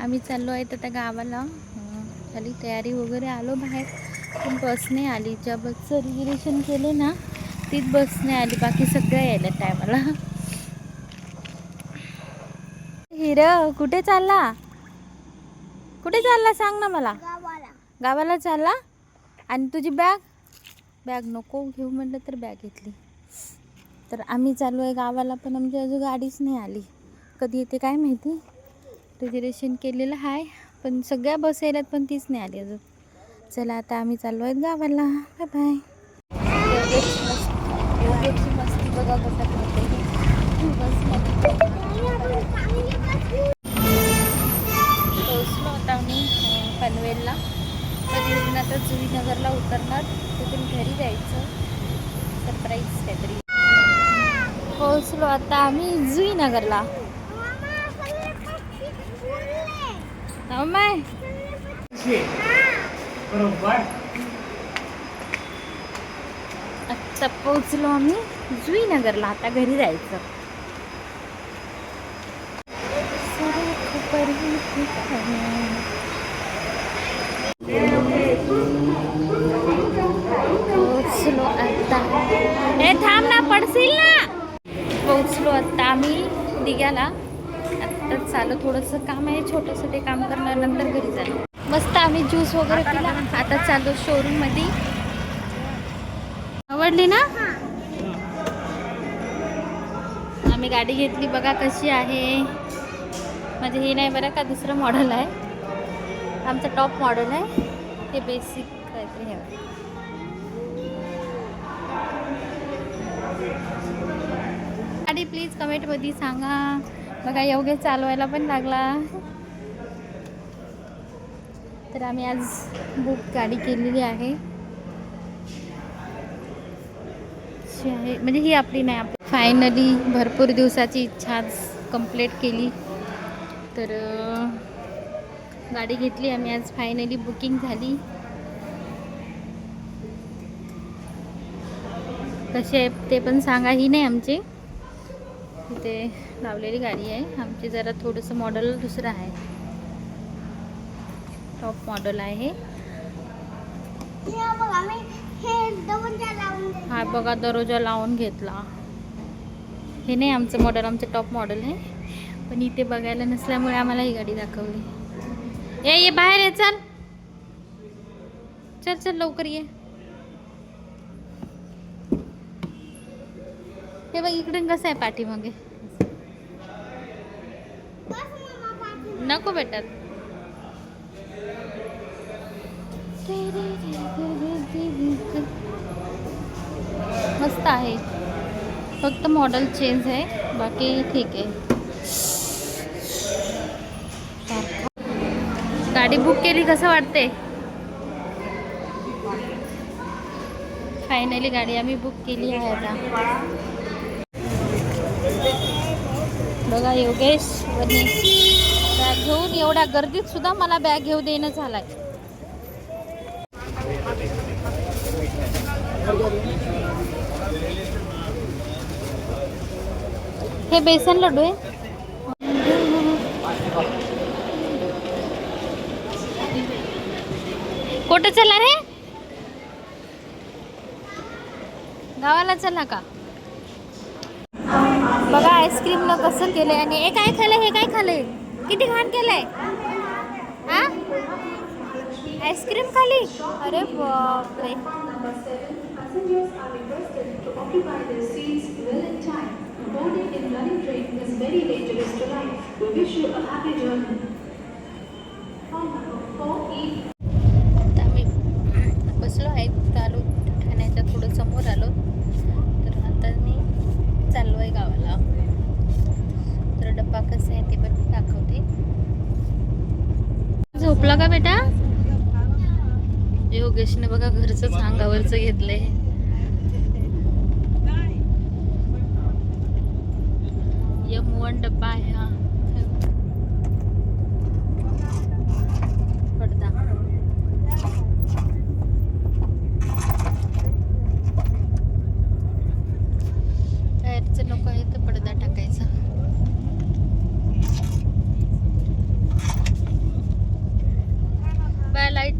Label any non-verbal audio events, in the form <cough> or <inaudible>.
आम्ही चाललो आहे तर त्या गावाला. झाली तयारी वगैरे आलो बाहेर. पण बस नाही आली. ज्या बसचं रिझर्वेशन केले ना तीच बस नाही आली. बाकी सगळ्या यायला टायमाला हिर कुठे चालला? कुठे चालला सांग ना मला. गावाला. गावाला चालला? आणि तुझी बॅग बॅग नको घेऊ म्हटलं तर बॅग घेतली. तर आम्ही चालू आहे गावाला पण आमची अजून गाडीच नाही आली. कधी येते काय माहिती? रिझर्वेशन केलेलं आहे. पण सगळ्या बस यायल्यात पण तीच नाही आली अजून. चला आता आम्ही चाललो आहेत गावाला. बाय बाय मस्ती बघा पोहोचलो आता आम्ही पनवेलला तर आता जुईनगरला उतरणार. तिथून घरी जायचं. सरप्राईज काहीतरी. पोहोचलो आता आम्ही जुईनगरला. माय आत्ता पोहोचलो आम्ही जुईनगरला आता घरी जायचं पोहोचलो आता हे थांब ना पडशील ना पोहोचलो आता आम्ही दिघ्याला आता चालू थोडंसं काम आहे छोटंसं ते काम करणार नंतर घरी जाणार. मस्त आम्ही ज्यूस वगैरे पिला. आता चालू शोरूममध्ये आवडली ना? आम्ही गाडी घेतली बघा कशी आहे. म्हणजे हे नाही बरं का दुसरं मॉडेल आहे. आमचं टॉप मॉडेल आहे. हे बेसिक काहीतरी हे गाडी प्लीज कमेंटमध्ये सांगा. बघा योग्य चालवायला पण लागला. तर आम्ही आज बुक गाडी केलेली आहे. म्हणजे ही आपली नाही आपली फायनली भरपूर दिवसाची इच्छा आज कंप्लीट केली. तर गाडी घेतली. आम्ही आज फायनली बुकिंग झाली. कसे आहे ते पण सांगा. ही नाही आमचे. इथे लावलेली गाडी आहे. आमची जरा थोडंसं मॉडेल दुसरं आहे. टॉप मॉडेल आहे हा. बघा दरोजा लावून घेतला. हे नाही आमचं मॉडेल आमचं टॉप मॉडेल आहे. पण इथे बघायला नसल्यामुळे आम्हाला ही गाडी दाखवली. ये ये बाहेर ये चल. चल चल लवकर ये. हे बघ इकडे कसं आहे पाठीमागे नको भेटत मस्त आहे फक्त मॉडेल चेंज आहे बाकी ठीक आहे गाडी बुक केली कसं वाटते फायनली गाडी आम्ही बुक केली आहे आता बघा योगेश वनी. बॅग घेऊन एवढ्या गर्दीत सुद्धा मला बॅग घेऊ देणं झालाय. हे बेसन लड्डू आहे. कुठं चला रे? गावाला चला का? बघा आईस्क्रीमला कस केलं आणि हे काय खालं हे काय घाण खाली? अरे बापरे. ते पण दाखवते. झोपला का बेटा? योगेशने बघा घरचंच अंगावरचं घेतलंय. <laughs> यम वन डब्बा आहे हा. I like.